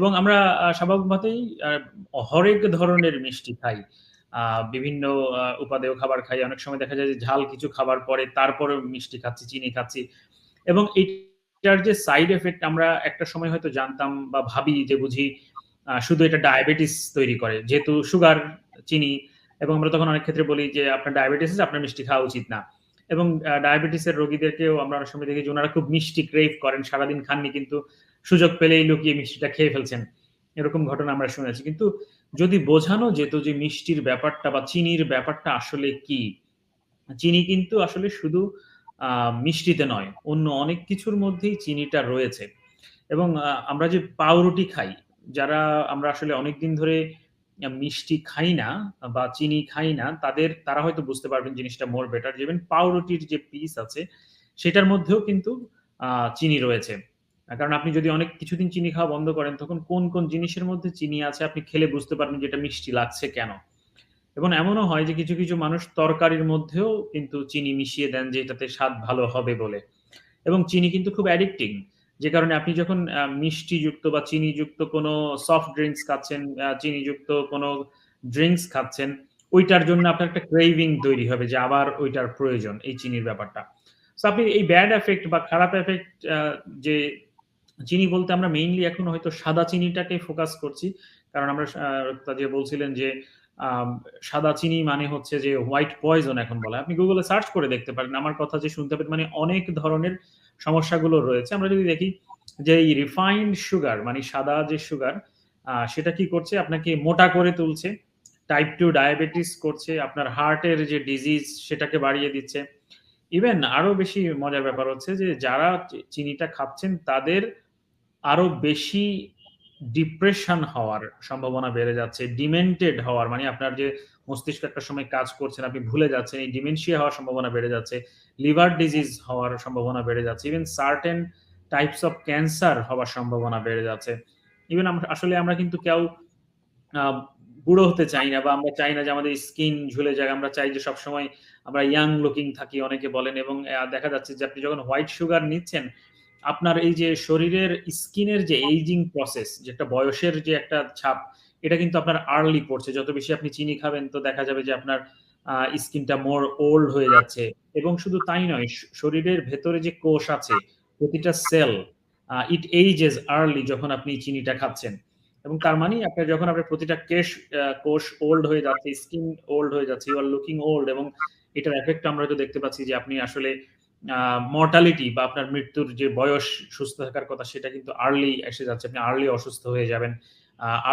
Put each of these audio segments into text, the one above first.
এবং আমরা স্বাভাবিকভাবেই হরেক ধরনের মিষ্টি খাই। বিভিন্ন উপাদেয় খাবার খাই। অনেক সময় দেখা যায় যে ঝাল কিছু খাবার পরে তারপরেও মিষ্টি খাচ্ছি, চিনি খাচ্ছি। এবং এটার যে সাইড এফেক্ট আমরা একটা সময় হয়তো জানতাম বা ভাবি যে বুঝি শুধু এটা ডায়াবেটিস তৈরি করে। যেহেতু সুগার, চিনি এবং আমরা তখন অনেক ক্ষেত্রে বলি যে আপনার ডায়াবেটিস আপনার মিষ্টি খাওয়া উচিত না। এবং ডায়াবেটিসের রোগীদেরকেও আমরা অনেক সময় দেখি যে উনারা খুব মিষ্টি ক্রেভ করেন। সারাদিন খাননি কিন্তু সুযোগ পেলেই লুকিয়ে মিষ্টিটা খেয়ে ফেলছেন। এরকম ঘটনা আমরা শুনেছি। কিন্তু যদি বোঝানো যেত যে মিষ্টির ব্যাপারটা বা চিনির ব্যাপারটা আসলে কি? চিনি কিন্তু আসলে শুধু মিষ্টিতে নয়, অন্য অনেক কিছুর মধ্যেই চিনিটা রয়েছে। এবং আমরা যে পাউরুটি খাই, যারা আমরা আসলে অনেকদিন ধরে মিষ্টি খাই না বা চিনি খাই না, তাদের তারা হয়তো বুঝতে পারবেন জিনিসটা মোর বেটার। ইভেন পাউরুটির যে পিস আছে, সেটার মধ্যেও কিন্তু চিনি রয়েছে। কারণ আপনি যদি অনেক কিছুদিন চিনি খাওয়া বন্ধ করেন, তখন কোন, কোন জিনিসের মধ্যে চিনি আছে আপনি খেলে বুঝতে পারবেন যে এটা মিষ্টি লাগছে কেন? এবং এমনও হয় যে কিছু, কিছু মানুষ তরকারির মধ্যেও কিন্তু চিনি মিশিয়ে দেন যে এটাতে স্বাদ ভালো হবে বলে। এবং চিনি কিন্তু খুব অ্যাডিক্টিং। যে কারণে আপনি যখন আ মিষ্টিযুক্ত বা চিনিযুক্ত কোনো সফট ড্রিঙ্কস খাচ্ছেন, আ চিনিযুক্ত কোনো ড্রিঙ্কস খাচ্ছেন, ওইটার জন্য আপনার একটা ক্রেভিং তৈরি হবে যে আবার ওইটার প্রয়োজন এই চিনির ব্যাপারটা। সো আপনি এই ব্যাড এফেক্ট বা খারাপ এফেক্ট যে চিনি বলতে আমরা মেইনলি এখন হয়তো সাদা চিনিটাকে ফোকাস করছি। কারণ আমরা যে বলছিলেন যে সাদা চিনি মানে হচ্ছে যে হোয়াইট পয়জন এখন বলা। আপনি গুগলে সার্চ করে দেখতে পারেন। আমার কথা যে শুনতে পারেন মানে অনেক ধরনের সমস্যাগুলো রয়েছে। আমরা যদি দেখি যে এই রিফাইন্ড সুগার মানে সাদা যে সুগার সেটা কি করছে? আপনাকে মোটা করে তুলছে। টাইপ টু ডায়াবেটিস করছে। আপনার হার্টের যে ডিজিজ সেটাকে বাড়িয়ে দিচ্ছে। ইভেন আরও বেশি মজার ব্যাপার হচ্ছে যে যারা চিনিটা খাচ্ছেন তাদের আরও বেশি ডিপ্রেশন হওয়ার সম্ভাবনা বেড়ে যাচ্ছে। ডিমেন্টেড হওয়ার মানে আপনার যে মস্তিষ্ক একটা সময় কাজ করছেন আপনি ভুলে যাচ্ছেন। এই ডিমেনশিয়া হওয়ার সম্ভাবনা বেড়ে যাচ্ছে। লিভার ডিজিজ হওয়ার সম্ভাবনা বেড়ে যাচ্ছে। Even certain types of cancer হওয়ার সম্ভাবনা বেড়ে যাচ্ছে। ইভেন আসলে আমরা কিন্তু কেউ বুড়ো হতে চাই না বা আমরা চাই না যে আমাদের স্কিন ঝুলে যাক। আমরা চাই যে সবসময় আমরা ইয়াং লুকিং থাকি অনেকে বলেন এবং দেখা যাচ্ছে যে আপনি যখন হোয়াইট সুগার নিচ্ছেন, আপনার এই যে শরীরের স্কিনের যে এইজিং প্রসেস যেটা বয়সের যে একটা ছাপ, এটা কিন্তু আপনার আর্লি পড়ছে। যত বেশি আপনি চিনি খাবেন তো দেখা যাবে যে আপনার স্কিনটা মোর ওল্ড হয়ে যাচ্ছে। এবং শুধু তাই নয়, শরীরের ভেতরে যে কোষ আছে, প্রতিটা সেল ইট এইজেস আর্লি যখন আপনি চিনিটা খাচ্ছেন। এবং তার মানেই আপনার যখন আপনার প্রতিটা কেশ কোষ ওল্ড হয়ে যাচ্ছে, স্কিন ওল্ড হয়ে যাচ্ছে, ইউ আর লুকিং ওল্ড এবং এটার এফেক্ট আমরা হয়তো দেখতে পাচ্ছি যে আপনি আসলে মর্টালিটি বা আপনার মৃত্যুর যে বয়স সুস্থ থাকার কথা সেটা কিন্তু আর্লি এসে যাচ্ছে। আপনি আর্লি অসুস্থ হয়ে যাবেন।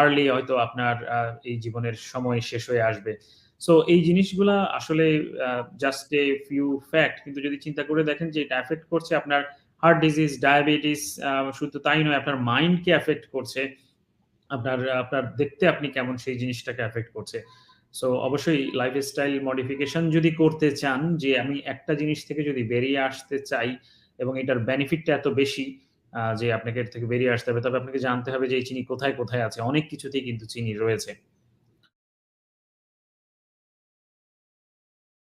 আর্লি হয়তো আপনার এই জীবনের সময় শেষ হয়ে আসবে। সো এই জিনিসগুলা আসলে জাস্ট এ ফিউ ফ্যাক্ট কিন্তু যদি চিন্তা করে দেখেন যে এটা এফেক্ট করছে আপনার হার্ট ডিজিজ, ডায়াবেটিস শুধু তাই নয় আপনার মাইন্ডকে এফেক্ট করছে। আপনার আপনার দেখতে আপনি কেমন সেই জিনিসটাকে এফেক্ট করছে। সো অবশ্যই লাইফস্টাইল মডিফিকেশন যদি করতে চান যে আমি একটা জিনিস থেকে যদি বেরিয়ে আসতে চাই এবং এটার বেনিফিটটা এত বেশি যে আপনাকে এর থেকে বেরিয়ে আসতে হবে। তবে আপনাকে জানতে হবে যে এই চিনি কোথায়, কোথায় আছে। অনেক কিছুতেই কিন্তু চিনি রয়েছে।